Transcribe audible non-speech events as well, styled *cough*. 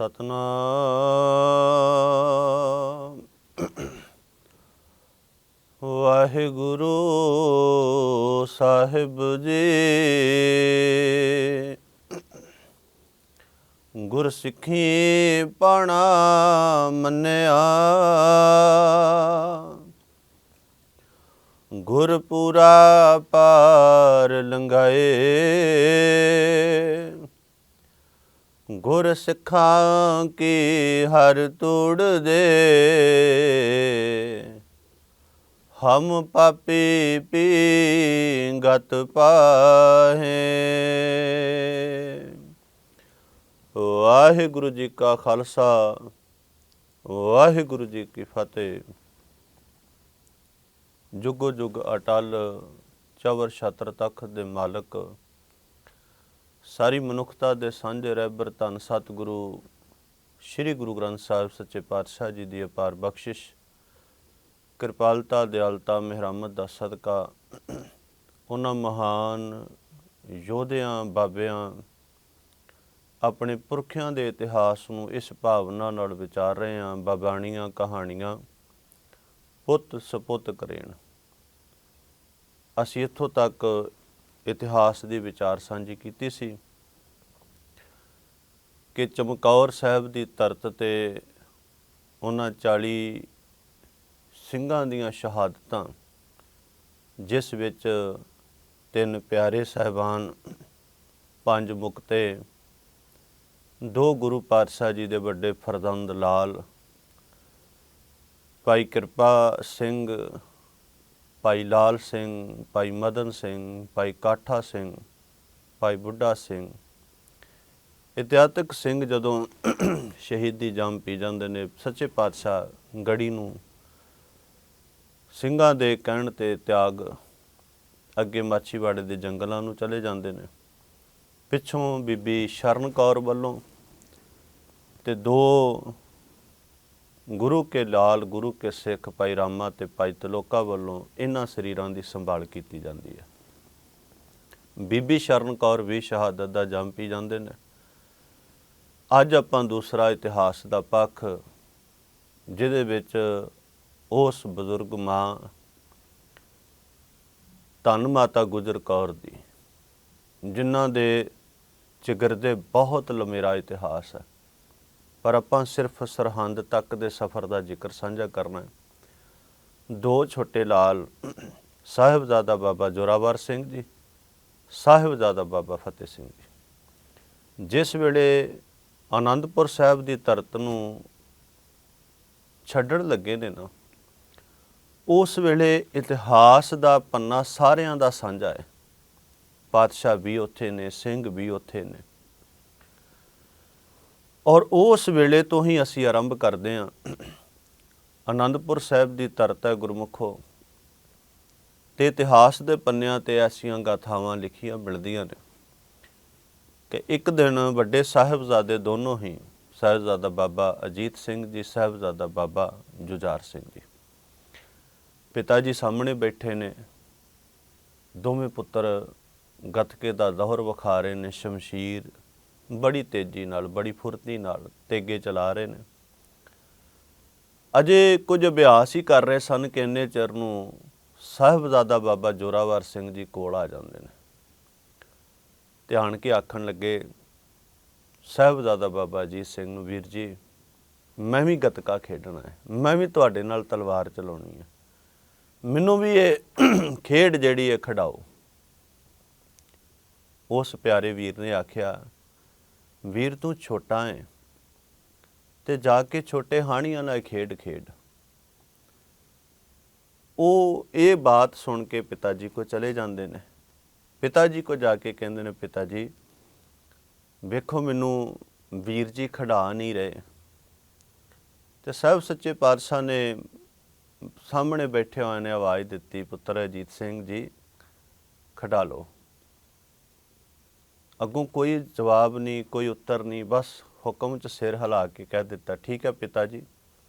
ਸਤਨਾਮ। ਵਾਹਿਗੁਰੂ ਸਾਹਿਬ ਜੀ। ਗੁਰ ਸਿੱਖੀ ਪਾਣਾ ਮੰਨਿਆ। ਗੁਰਪੂਰਾ ਪਾਰ ਲੰਘਾਏ। ਗੁਰ ਸਿੱਖਾਂ ਕੀ ਹਰ ਤੋੜ ਦੇ। ਹਮ ਪਾਪੀ ਪੀ ਗਤ ਪਾਹੇ। ਵਾਹਿਗੁਰੂ ਜੀ ਕਾ ਖਾਲਸਾ, ਵਾਹਿਗੁਰੂ ਜੀ ਕੀ ਫਤਿਹ। ਜੁਗੋ ਜੁਗ ਅਟਲ ਚਵਰ ਛਤਰ ਤਖ ਦੇ ਮਾਲਕ ਸਾਰੀ ਮਨੁੱਖਤਾ ਦੇ ਸਾਂਝੇ ਰਹਿਬਰ ਧੰਨ ਸਤਿਗੁਰੂ, ਸ੍ਰੀ ਗੁਰੂ ਗ੍ਰੰਥ ਸਾਹਿਬ ਸੱਚੇ ਪਾਤਸ਼ਾਹ ਜੀ ਦੀ ਅਪਾਰ ਬਖਸ਼ਿਸ਼, ਕਿਰਪਾਲਤਾ, ਦਿਆਲਤਾ, ਮਿਹਰਮਤ ਦਾ ਸਦਕਾ ਉਹਨਾਂ ਮਹਾਨ ਯੋਧਿਆਂ, ਬਾਬਿਆਂ ਆਪਣੇ ਪੁਰਖਿਆਂ ਦੇ ਇਤਿਹਾਸ ਨੂੰ ਇਸ ਭਾਵਨਾ ਨਾਲ ਵਿਚਾਰ ਰਹੇ ਹਾਂ, ਬਾਬਾਣੀਆਂ ਕਹਾਣੀਆਂ ਪੁੱਤ ਸਪੁੱਤ ਕਰੇਣ। ਅਸੀਂ ਇੱਥੋਂ ਤੱਕ ਇਤਿਹਾਸ ਦੀ ਵਿਚਾਰ ਸਾਂਝੀ ਕੀਤੀ ਸੀ ਕਿ ਚਮਕੌਰ ਸਾਹਿਬ ਦੀ ਧਰਤ ਤੇ ਉਹਨਾਂ 40 ਸਿੰਘਾਂ ਦੀਆਂ ਸ਼ਹਾਦਤਾਂ, ਜਿਸ ਵਿੱਚ ਤਿੰਨ ਪਿਆਰੇ ਸਹਿਬਾਨ, ਪੰਜ ਮੁਕਤੇ, ਦੋ ਗੁਰੂ ਪਾਤਸ਼ਾਹ ਜੀ ਦੇ ਵੱਡੇ ਫਰਜ਼ੰਦ ਲਾਲ, ਭਾਈ ਕਿਰਪਾ ਸਿੰਘ ਭਾਈ ਲਾਲ ਸਿੰਘ, ਭਾਈ ਮਦਨ ਸਿੰਘ, ਭਾਈ ਕਾਠਾ ਸਿੰਘ, ਭਾਈ ਬੁੱਢਾ ਸਿੰਘ। ਇਤਿਹਾਸਕ ਸਿੰਘ ਜਦੋਂ ਸ਼ਹੀਦੀ ਜਾਮ ਪੀ ਜਾਂਦੇ ਨੇ, ਸੱਚੇ ਪਾਤਸ਼ਾਹ ਗੜੀ ਨੂੰ ਸਿੰਘਾਂ ਦੇ ਕਹਿਣ ਤੇ ਤਿਆਗ ਅੱਗੇ ਮਾਛੀਵਾੜੇ ਦੇ ਜੰਗਲਾਂ ਨੂੰ ਚਲੇ ਜਾਂਦੇ ਨੇ। ਪਿੱਛੋਂ ਬੀਬੀ ਸ਼ਰਨ ਕੌਰ ਵੱਲੋਂ ਤੇ ਦੋ ਗੁਰੂ ਕੇ ਲਾਲ, ਗੁਰੂ ਕੇ ਸਿੱਖ ਭਾਈ ਰਾਮਾ ਤੇ ਭਾਈ ਤਲੋਕਾ ਵੱਲੋਂ ਇਹਨਾਂ ਸਰੀਰਾਂ ਦੀ ਸੰਭਾਲ ਕੀਤੀ ਜਾਂਦੀ ਹੈ। ਬੀਬੀ ਸ਼ਰਨ ਕੌਰ ਵੀ ਸ਼ਹਾਦਤ ਦਾ ਜੰਮ ਪੀ ਜਾਂਦੇ ਨੇ। ਅੱਜ ਆਪਾਂ ਦੂਸਰਾ ਇਤਿਹਾਸ ਦਾ ਪੱਖ, ਜਿਹਦੇ ਵਿੱਚ ਉਸ ਬਜ਼ੁਰਗ ਮਾਂ ਧੰਨ ਮਾਤਾ ਗੁਜਰ ਕੌਰ ਦੀ, ਜਿਨ੍ਹਾਂ ਦੇ ਜਿਗਰ ਦੇ ਬਹੁਤ ਲੰਮੇਰਾ ਇਤਿਹਾਸ ਹੈ। ਪਰ ਆਪਾਂ ਸਿਰਫ ਸਰਹੰਦ ਤੱਕ ਦੇ ਸਫ਼ਰ ਦਾ ਜ਼ਿਕਰ ਸਾਂਝਾ ਕਰਨਾ ਹੈ। ਦੋ ਛੋਟੇ ਲਾਲ, ਸਾਹਿਬਜ਼ਾਦਾ ਬਾਬਾ ਜੋਰਾਵਰ ਸਿੰਘ ਜੀ, ਸਾਹਿਬਜ਼ਾਦਾ ਬਾਬਾ ਫਤਿਹ ਸਿੰਘ ਜੀ। ਜਿਸ ਵੇਲੇ ਆਨੰਦਪੁਰ ਸਾਹਿਬ ਦੀ ਧਰਤ ਨੂੰ ਛੱਡਣ ਲੱਗੇ ਨੇ ਨਾ, ਉਸ ਵੇਲੇ ਇਤਿਹਾਸ ਦਾ ਪੰਨਾ ਸਾਰਿਆਂ ਦਾ ਸਾਂਝਾ ਹੈ। ਪਾਤਸ਼ਾਹ ਵੀ ਉੱਥੇ ਨੇ, ਸਿੰਘ ਵੀ ਉੱਥੇ ਨੇ। ਔਰ ਉਸ ਵੇਲੇ ਤੋਂ ਹੀ ਅਸੀਂ ਆਰੰਭ ਕਰਦੇ ਹਾਂ। ਆਨੰਦਪੁਰ ਸਾਹਿਬ ਦੀ ਧਰਤ ਹੈ ਗੁਰਮੁਖੋ। ਤੇ ਇਤਿਹਾਸ ਦੇ ਪੰਨਿਆਂ ਤੇ ਐਸੀਆਂ ਗਾਥਾਵਾਂ ਲਿਖੀਆਂ ਮਿਲਦੀਆਂ ਨੇ ਕਿ ਇੱਕ ਦਿਨ ਵੱਡੇ ਸਾਹਿਬਜ਼ਾਦੇ ਦੋਨੋਂ ਹੀ ਸਾਹਿਬਜ਼ਾਦਾ ਬਾਬਾ ਅਜੀਤ ਸਿੰਘ ਜੀ, ਸਾਹਿਬਜ਼ਾਦਾ ਬਾਬਾ ਜੁਝਾਰ ਸਿੰਘ ਜੀ। ਪਿਤਾ ਜੀ ਸਾਹਮਣੇ ਬੈਠੇ ਨੇ। ਦੋਵੇਂ ਪੁੱਤਰ ਗੱਤਕੇ ਦਾ ਦੌਰ ਵਿਖਾ ਰਹੇ ਨੇ, ਸ਼ਮਸ਼ੀਰ ਬੜੀ ਤੇਜ਼ੀ ਨਾਲ, ਬੜੀ ਫੁਰਤੀ ਨਾਲ ਤੇਗੇ ਚਲਾ ਰਹੇ ਨੇ। ਅਜੇ ਕੁਝ ਅਭਿਆਸ ਹੀ ਕਰ ਰਹੇ ਸਨ ਕਿ ਇੰਨੇ ਚਿਰ ਨੂੰ ਸਾਹਿਬਜ਼ਾਦਾ ਬਾਬਾ ਜੋਰਾਵਰ ਸਿੰਘ ਜੀ ਕੋਲ ਆ ਜਾਂਦੇ ਨੇ। ਧਿਆਨ ਕੇ ਆਖਣ ਲੱਗੇ, ਸਾਹਿਬਜ਼ਾਦਾ ਬਾਬਾ ਜੀ ਸਿੰਘ ਨੂੰ ਵੀਰ ਜੀ, ਮੈਂ ਵੀ ਗੱਤਕਾ ਖੇਡਣਾ ਹੈ, ਮੈਂ ਵੀ ਤੁਹਾਡੇ ਨਾਲ ਤਲਵਾਰ ਚਲਾਉਣੀ ਹੈ। ਮੈਨੂੰ ਵੀ ਇਹ *clears throat* ਖੇਡ ਜਿਹੜੀ ਹੈ ਖਿਡਾਓ। ਉਸ ਪਿਆਰੇ ਵੀਰ ਨੇ ਆਖਿਆ ਵੀਰ ਤੂੰ ਛੋਟਾ ਹੈ ਤੇ ਜਾ ਕੇ ਛੋਟੇ ਹਾਣੀਆਂ ਨਾਲ ਖੇਡ ਖੇਡ। ਉਹ ਇਹ ਬਾਤ ਸੁਣ ਕੇ ਪਿਤਾ ਜੀ ਕੋ ਚਲੇ ਜਾਂਦੇ ਨੇ। ਪਿਤਾ ਜੀ ਕੋ ਜਾ ਕੇ ਕਹਿੰਦੇ ਨੇ ਪਿਤਾ ਜੀ ਵੇਖੋ ਮੈਨੂੰ ਵੀਰ ਜੀ ਖੜਾ ਨਹੀਂ ਰਹੇ। ਤੇ ਸਾਹਿਬ ਸੱਚੇ ਪਾਤਸ਼ਾਹ ਨੇ ਸਾਹਮਣੇ ਬੈਠੇ ਹੋਏ ਨੇ ਆਵਾਜ਼ ਦਿੱਤੀ, ਪੁੱਤਰ ਅਜੀਤ ਸਿੰਘ ਜੀ, ਖੜਾ ਲਓ। ਅੱਗੋਂ ਕੋਈ ਜਵਾਬ ਨਹੀਂ, ਕੋਈ ਉੱਤਰ ਨਹੀਂ, ਬਸ ਹੁਕਮ ਚ ਸਿਰ ਹਿਲਾ ਕੇ ਕਹਿ ਦਿੱਤਾ, ਠੀਕ ਹੈ ਪਿਤਾ ਜੀ